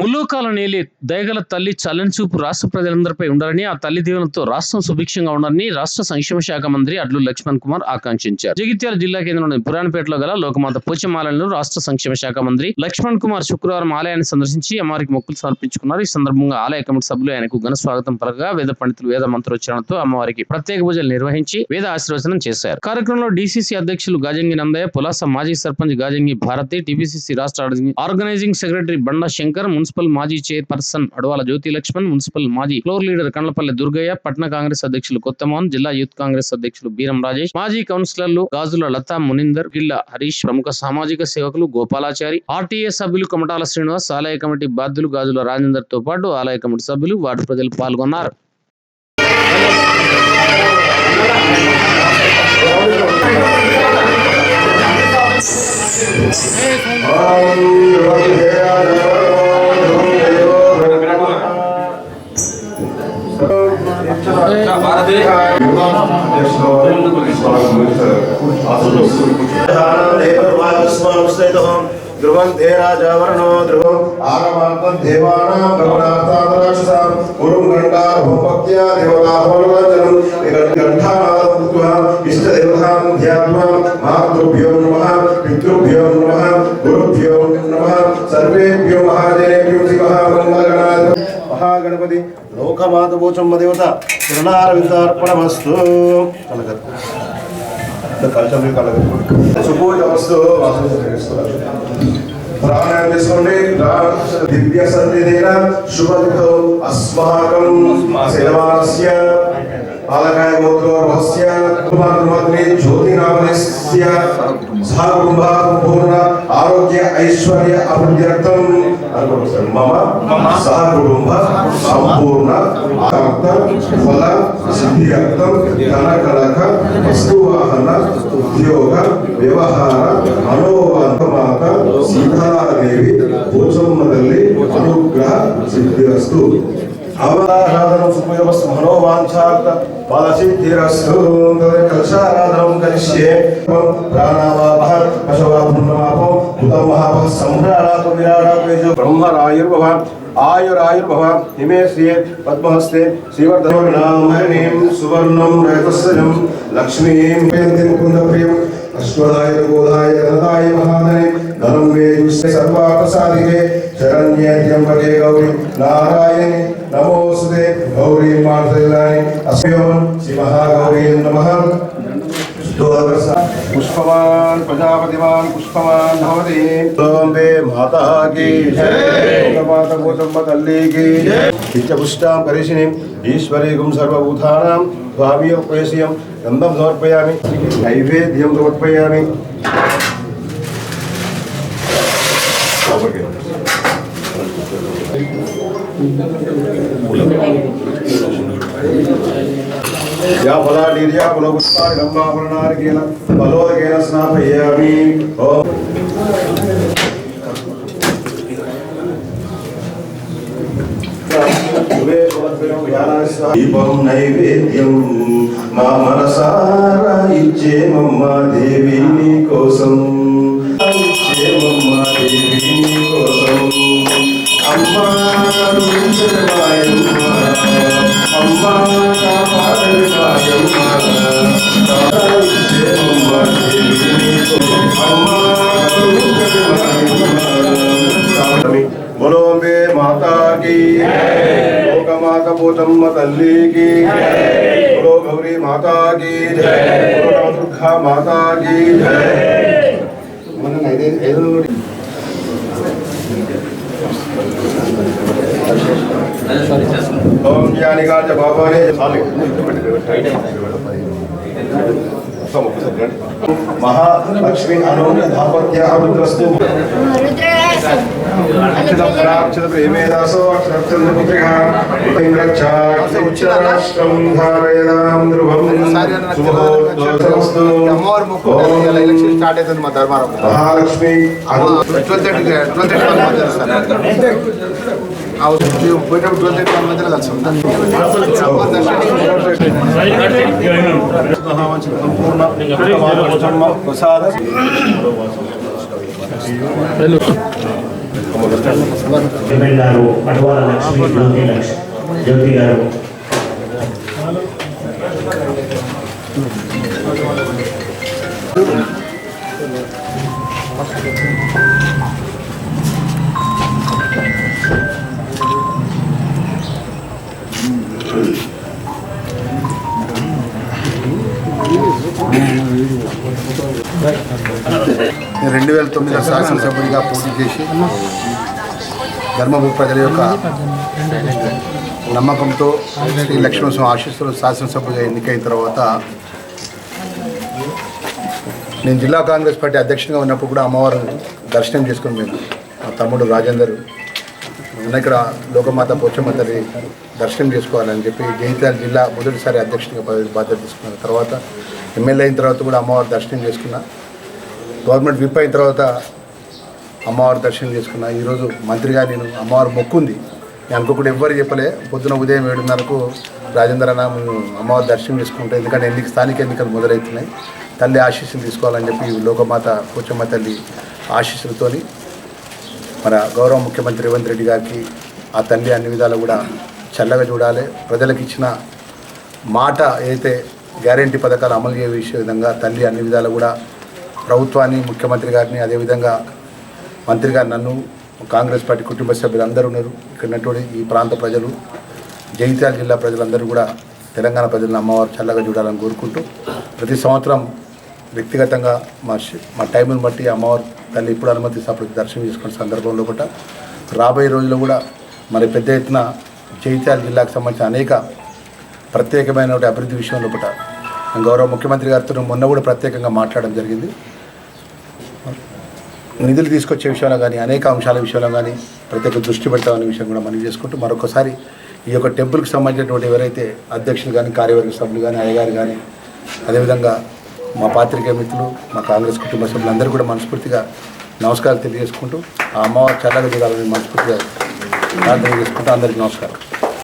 ముల్లోకాల నేలి దయగల తల్లి చల్లని చూపు రాష్ట్ర ప్రజలందరిపై ఉండాలని ఆ తల్లి దీవెనతో రాష్ట్రం సుభిక్షంగా ఉండాలని రాష్ట్ర సంక్షేమ శాఖ మంత్రి అడ్లు లక్ష్మణ్ కుమార్ ఆకాంక్షించారు. జగిత్యాల జిల్లా కేంద్రంలోని పురాణపేటలో గల లోకమాత పోచమాలను రాష్ట్ర సంక్షేమ శాఖ మంత్రి లక్ష్మణ్ కుమార్ శుక్రవారం ఆలయాన్ని సందర్శించి అమ్మవారికి మొక్కులు సమర్పించుకున్నారు. ఈ సందర్భంగా ఆలయ కమిటీ సభ్యులు ఆయనకు ఘన స్వాగతం పలకగా వేద పండితులు వేద మంత్రోచ్చారణతో అమ్మవారికి ప్రత్యేక పూజలు నిర్వహించి వేద ఆశీర్వచనం చేశారు. కార్యక్రమంలో డీసీసీ అధ్యక్షులు గాజంగి నందయ్య పులాస మాజీ సర్పంచ్ గాజంగి భారతి టీపీసీసీ రాష్ట్ర organising secretary Banda Shankar municipal మాజీ చైర్పర్సన్ అడవాల జ్యోతి లక్ష్మణ్ మున్సిపల్ మాజీ ఫ్లోర్ లీడర్ కండ్లపల్లి దుర్గయ్య పట్న కాంగ్రెస్ అధ్యక్షులు కొత్తమోహన్ జిల్లా యూత్ కాంగ్రెస్ అధ్యక్షులు బీరం రాజేష్ మాజీ కౌన్సిలర్లు గాజుల లతా మునిందర్ గిల్ల హరీష్ ప్రముఖ సామాజిక సేవకులు గోపాలాచారి ఆర్టీఏ సభ్యులు కమటాల శ్రీనివాస్ ఆలయ కమిటీ బాధ్యులు గాజుల రాజేందర్తో పాటు ఆలయ కమిటీ సభ్యులు వార్డు ప్రజలు పాల్గొన్నారు. ధ్రువంతే రాజావరణో ధ్రువం ఆగమార్థం దేవానాం భవనార్థాం రాక్షసాం గురుం గండార్భక్త్యా దేవతాభవనవాచనం గంఠానాదం కృత్వా ఇష్టదేవతాం ధ్యాత్వా మాతృభ్యో నమః పితృభ్యో నమః గురుభ్యో నమః సర్వేభ్యో మహాజనేభ్యో శివః మహాగణపతి లోకమాత దేవత చరణారవిందార్పణమస్తు కలగదు కలచం కలగదు సుపోజ వస్తు ప్రాణాయామం చేసుకోండి తీసుకోండి దివ్య సన్నిధిన శుభదితో అస్మాకం శైలవానస్య పాలకాయ గోత్రోర్వస్య కుమారమగ్ని జ్యోతినామనస్య సహ కుటుంబా సంపూర్ణ ఆరోగ్య ఐశ్వర్య అభివృద్ధ్యర్థం అనుకుంటారు మమ. సహ కుటుంబ సంపూర్ణ అర్థ ఫల సిద్ధ్యర్థం ధన కనక వస్తువాహన ఉద్యోగ వ్యవహార అనుగ్రహ సిద్ధిరస్తు. అవరాధనం సుపయోగస్తు మనోవాంఛార్థ ఫలసిద్ధిరస్తు కలశారాధనం కరిష్యే ప్రాణావాపః పశవాపున్నమాపో ఉతం మహాపః సంభ్రాణాప విరాడాపేజో బ్రహ్మరాయుర్భవ ఆయురాయుర్భవ హిమే పద్మహస్తే శ్రీవర్ధనో సువర్ణం రజతస్సజం లక్ష్మీం. పేంతి ముకుంద అశ్వదాయ గోదాయ ధనదాయ మహాదనే. नमे दुष्टे सर्वार्थ गौरी। नारायणे नमोस्तुते गौरी मार्गदलानि अस्मयोन श्रीमहागौरी नमः। पुष्पवान भवति। माता की करिषिणीम् ईश्वरीगुं सर्वभूतानां। गन्धं समर्पयामि। नैवेद्यं समर्पयामि। యా ఫలానీర్యా పునఃపుష్పాని గంబాపురణారికేన ఫలోదకేన స్నాపయామి ఓం దీపం నైవేద్యం మా మనసారా ఇచ్చేమమ్మ దేవి దేవిని కోసం बोलो अम्बे माता की। लोक माता पोचम्म गौरी माता की। जय बोलो दुर्गा माता की। जय मन नहीं दे ఓం జ్ఞానికాచ బాబానే చాలు మహాలక్ష్మి అనూన్య దాపత్య రుద్రస్తు అక్షరం ప్రేమేదాసో ధారయదాం ధ్రువం. స్టార్ట్ అవుతుంది మా Dharmaram Mahalakshmi thirty twelve thirty one మధ్య పోయినప్పుడు ట్వెల్వ్ థర్టీ వన్ మధ్యలో కలిసి సంపూర్ణ ప్రసాద ఎమ్మెల్యే గారు అడవాల లక్ష్మి జ్యోతి లక్ష్మి జ్యోతి గారు నేను రెండు వేల తొమ్మిదిలో శాసనసభ్యుడిగా పోటీ చేసి ధర్మభూ ప్రజల యొక్క నమ్మకంతో శ్రీ లక్ష్మణస్వామి ఆశీస్సులు శాసనసభ్యుడిగా ఎన్నికైన తర్వాత నేను జిల్లా కాంగ్రెస్ పార్టీ అధ్యక్షునిగా ఉన్నప్పుడు కూడా అమ్మవారు దర్శనం చేసుకుని మేము మా తమ్ముడు రాజేందర్ ఇక్కడ లోకమాత పోచమ్మ తల్లి దర్శనం చేసుకోవాలని చెప్పి జగిత్యాల జిల్లా మొదటిసారి అధ్యక్షునిగా బాధ్యత తీసుకున్న తర్వాత ఎమ్మెల్యే అయిన తర్వాత కూడా అమ్మవారు దర్శనం చేసుకున్నా గవర్నమెంట్ విప్ అయిన తర్వాత అమ్మవారి దర్శనం చేసుకున్నా. ఈరోజు మంత్రిగా నేను అమ్మవారు మొక్కుంది. నేను అనుకోకుండా ఎవ్వరు చెప్పలే. పొద్దున ఉదయం ఏడున్నరకు రాజేంద్ర అన్న అమ్మవారి దర్శనం చేసుకుంటే ఎందుకంటే ఎన్నిక స్థానిక ఎన్నికలు మొదలవుతున్నాయి. తల్లి ఆశీస్సులు తీసుకోవాలని చెప్పి లోకమాత పోచమ్మ తల్లి ఆశీస్సులతోని మన గౌరవ ముఖ్యమంత్రి రేవంత్ రెడ్డి గారికి ఆ తల్లి అన్ని విధాలు కూడా చల్లగా చూడాలి. ప్రజలకు ఇచ్చిన మాట ఏదైతే గ్యారంటీ పథకాలు అమలు చేసే విధంగా తల్లి అన్ని విధాలు కూడా ప్రభుత్వాన్ని ముఖ్యమంత్రి గారిని అదేవిధంగా మంత్రి గారు నన్ను కాంగ్రెస్ పార్టీ కుటుంబ సభ్యులు అందరూ ఉన్నారు. ఇక్కడ ఉన్నటువంటి ఈ ప్రాంత ప్రజలు జగిత్యాల జిల్లా ప్రజలందరూ కూడా తెలంగాణ ప్రజలను అమ్మవారు చల్లగా చూడాలని కోరుకుంటూ ప్రతి సంవత్సరం వ్యక్తిగతంగా మా మా టైంను బట్టి అమ్మవారు తల్లి ఇప్పుడు అనుమతిస్తే అప్పుడు దర్శనం చేసుకునే సందర్భంలో కూడా రాబోయే రోజుల్లో కూడా మరి పెద్ద ఎత్తున జగిత్యాల జిల్లాకు సంబంధించిన అనేక ప్రత్యేకమైన అభివృద్ధి విషయంలో కూడా గౌరవ ముఖ్యమంత్రి గారితో మొన్న కూడా ప్రత్యేకంగా మాట్లాడడం జరిగింది. నిధులు తీసుకొచ్చే విషయంలో కానీ అనేక అంశాల విషయంలో కానీ ప్రత్యేక దృష్టి పెడతామనే విషయం కూడా మనం చేసుకుంటూ మరొకసారి ఈ యొక్క టెంపుల్కి సంబంధించినటువంటి ఎవరైతే అధ్యక్షులు కానీ కార్యవర్గ సభ్యులు కానీ అయ్యగారు కానీ అదేవిధంగా మా పాత్రికేయ మిత్రులు మా కాంగ్రెస్ కుటుంబ సభ్యులందరూ కూడా మనస్ఫూర్తిగా నమస్కారాలు తెలియజేసుకుంటూ ఆ అమ్మవారు చల్లగా చూడాలని మనస్ఫూర్తిగా ప్రార్థన చేసుకుంటూ అందరికీ నమస్కారం.